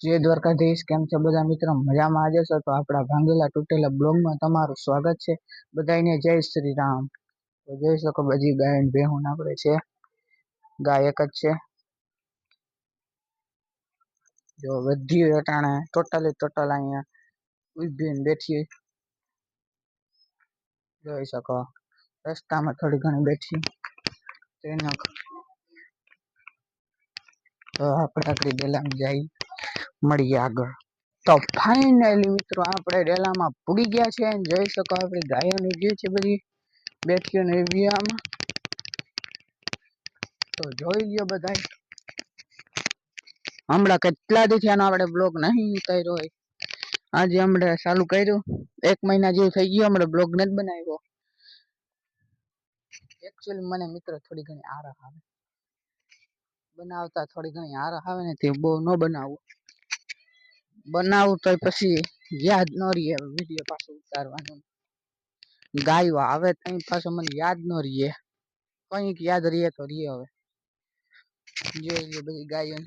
જય દ્વારકાધીશ કેમ છો બધા મિત્રો? મજામાં આજે છો તો આપણા ભાંગેલા તૂટેલા બ્લોગમાં તમારું સ્વાગત છે. બધાને જય શ્રી રામ તો જોઈ શકો બધી ગાય ને ભેહું આપણે છે. ગાય એક જ છે. જો બધી અટાણે ટોટલી ટોટલ અહીંયા ઉભીને બેઠી. જોઈ શકો. રસ્તામાં થોડી ઘણી બેઠી. તેનો તો આપણે આગળ ડેલામાં જઈ મળીએ આગળ. તો ફાઇનલી મિત્રો આપણે ડેલામાં પૂગી ગયા છે જોઈ શકો આપણે ગાયોની જે છે બધી. બેઠીઓ ને તો જોઈ લ્યો બધા હમણાં કેટલા દી થયાનો આપણે બ્લોગ નહીં કર્યો હોય. આજે હમણાં ચાલુ કર્યું. એક મહિના જેવું થઈ ગયું, હમણાં બ્લોગ નથી બનાવ્યો. એકચ્યુઅલી મને મિત્રો થોડી ઘણી આરામ આવે. બનાવતા થોડી ઘણી આરામ આવે ને તે બહુ ન બનાવું. બનાવું તો પછી યાદ ન રહીએ વીડિયો પાછો ઉતારવાનો. ગાયો આવે તઈ પાછો મને યાદ ન રહીએ કંઈક યાદ રહીએ તો રહીએ હવે. જોઈએ બધી ગાયો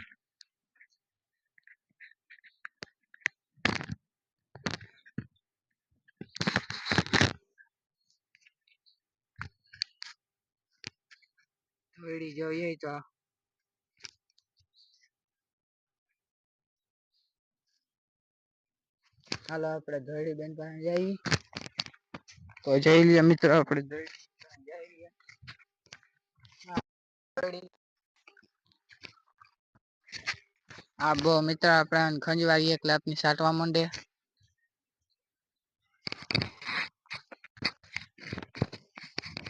થોડી જોઈએ તો હાલો, આપણે ધોળી બેન પાસે જઈ તો જઈ લઈએ મિત્રો, આપણે ધોળી. આ બો મિત્ર, આપણે ખંજવાળી એક લાપની સાટવા માંડે.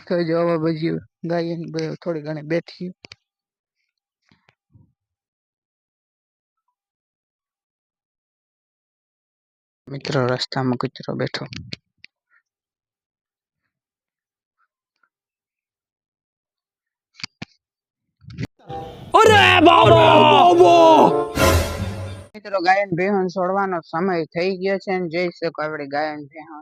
તો જો હવે ગાય થોડી ઘણી બેઠી. મિત્રો રસ્તામાં કચરો બેઠો. મિત્રો ગાયન ભેહન છોડવાનો સમય થઈ ગયો છે ને જઈ શકો આપણે ગાયન ભેહન.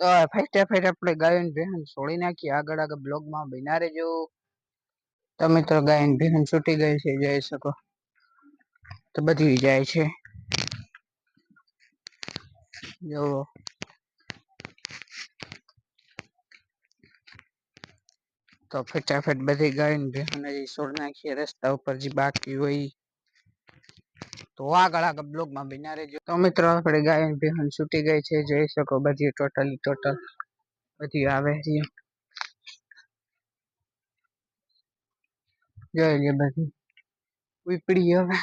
તો ફેટે ફેટે આપણે ગાયન ભેહન છોડી નાખીએ. આગળ આગળ બ્લોગમાં બના રહેજો. તો મિત્રો ગાયન ભેહન છૂટી ગઈ છે જઈ શકો. તો બધી જાય છે. જો તો ફટાફટ બધી ગાયન ભેહન હજી છોડી નાખીએ, રસ્તા ઉપર જે બાકી હોય. તો આગળ આગળ બ્લોગમાં બિના રહેજો. તો મિત્રો, આપણે ગાયન ભેહન છૂટી ગઈ છે. જોઈ શકો બધી ટોટલી ટોટલ બધી આવે છે. જોઈ લે બધી. ઉપડી હવે.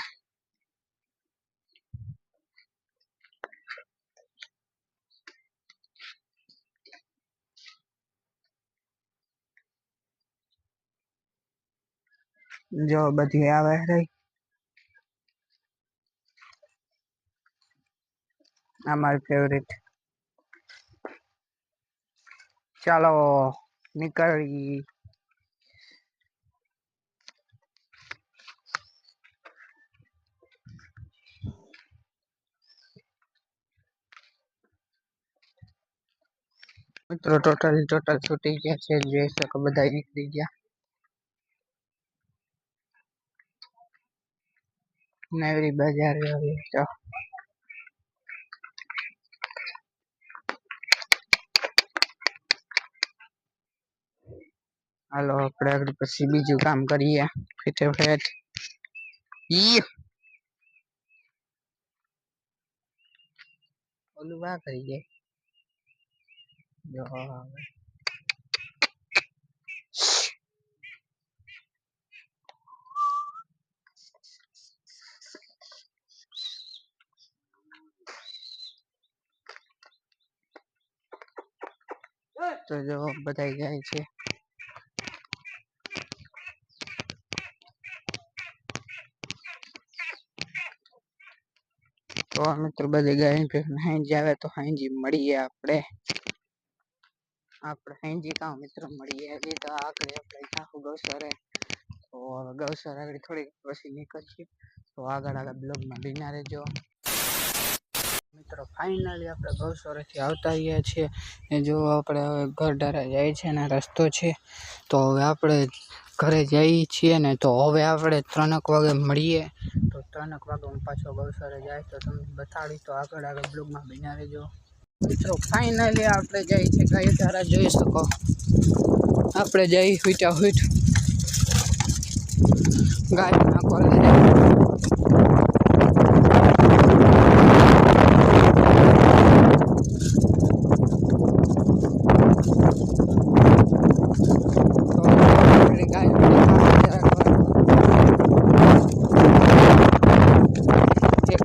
જો બધી આવે રહી આ મારી ફેવરેટ ચાલો, નીકળી. મિત્રો ટોટલ ટોટલ છૂટી ગયા છે. જોઈ શકો, બધા નીકળી ગયા. નવરી બજાર આવી તો. હાલો, આપણે આગળ પછી બીજું કામ કરીએ ફેટે ઈ. ઓલું વા કરી દે. જો હવે. તો જો બધા જાય છે. તો આ મિત્રો બધી ગાય હાંજી આવે તો હાંજી મળીએ આપણે આપણે હાંજી કામ મિત્રો મળીએ. હજી તો આગળ આપણે જાહુ ગૌસરે તો ગૌસર આગળ થોડીક પછી નીકળીએ તો આગળ આગળ બ્લોગમાં બિના રહેજો. મિત્રો ફાઇનલી આપણે ગૌસરેથી આવતા રહ્યા છીએ. જો આપણે હવે ઘર ડારા જાય છે ને રસ્તો છે, તો હવે આપણે ઘરે જઈએ છીએ ને તો હવે આપણે ત્રણેક વાગે મળીએ. તો ત્રણેક વાગે હું પાછો ગૌસરે જાય તો તમને બતાડી તો આગળ આગળ બ્લોગમાં બન્યા રહેજો. મિત્રો ફાઇનલી આપણે જઈએ છીએ. ગાય ધારા જોઈ શકો? આપણે જઈ હુઈટા હુઈટ ગાય ના કોલે તો આપણે ગાય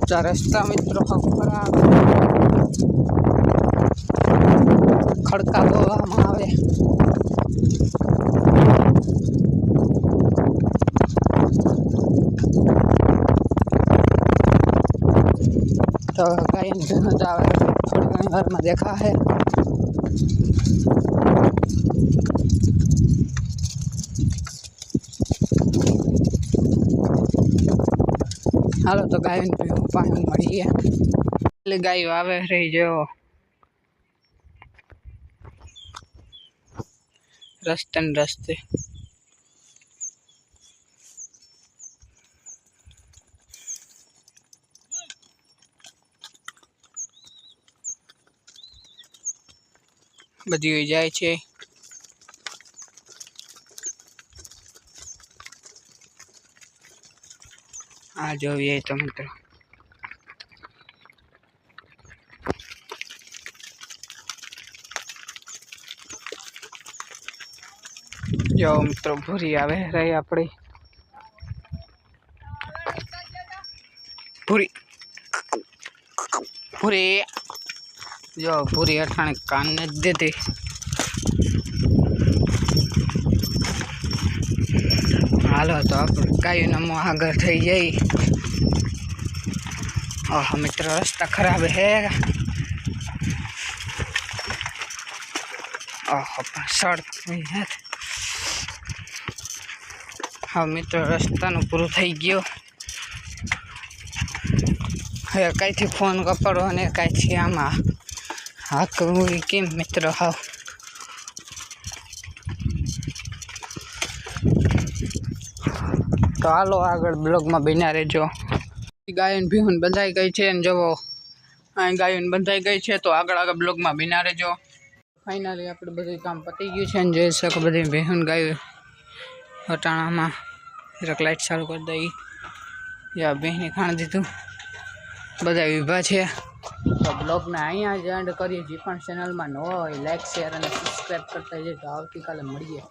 ચાર રસ્તા મિત્રો ખરાબ ખડકા બોવામાં આવે. તો કઈ જ આવે થોડી ઘણી વારમાં દેખા હે હાલો, તો ગાયો પાણી પાણી ગયા એટલે ગાયો આવે રહી જો. રસ્તે ને રસ્તે. બધી જાય છે. આ જોઈએ તો મિત્રો. જો મિત્રો, ભૂરી આવે રહી આપણી. ભૂરી. ભૂરી. જો ભૂરી અઠાણે કાન જ દેતી. હાલો તો આપણે કાયું નમો આગળ થઈ જઈ ઓહ, મિત્ર, રસ્તા ખરાબ હે. ઓહ થઈ હા. મિત્રો, રસ્તાનું પૂરું થઈ ગયો. હવે કાંઈથી ફોન કપડો અને કાંઈથી આમાં ઈ કેમ, મિત્રો, હાવ. તો હાલો આગળ બ્લોગમાં બન્યા રહેજો. ગાયન ભીહુન બંધાઈ ગઈ છે અને જવો અહીં ગાયન બંધાઈ ગઈ છે તો આગળ આગળ બ્લોગમાં બન્યા રહેજો. ફાઇનલી આપણે બધું કામ પતી ગયું છે અને જોઈ શકો બધી ભીહુન ગાયું વટાણામાં. જરાક લાઇટ ચાલુ કરી દઈ. યા બહેને ખાણ દીધું. બધા વિભા છે. તો બ્લોગને અહીંયા જ એન્ડ કરીએ. જે પણ ચેનલમાં ન હોય લાઇક શેર અને સબસ્ક્રાઈબ કરતા જઈએ તો આવતીકાલે મળીએ.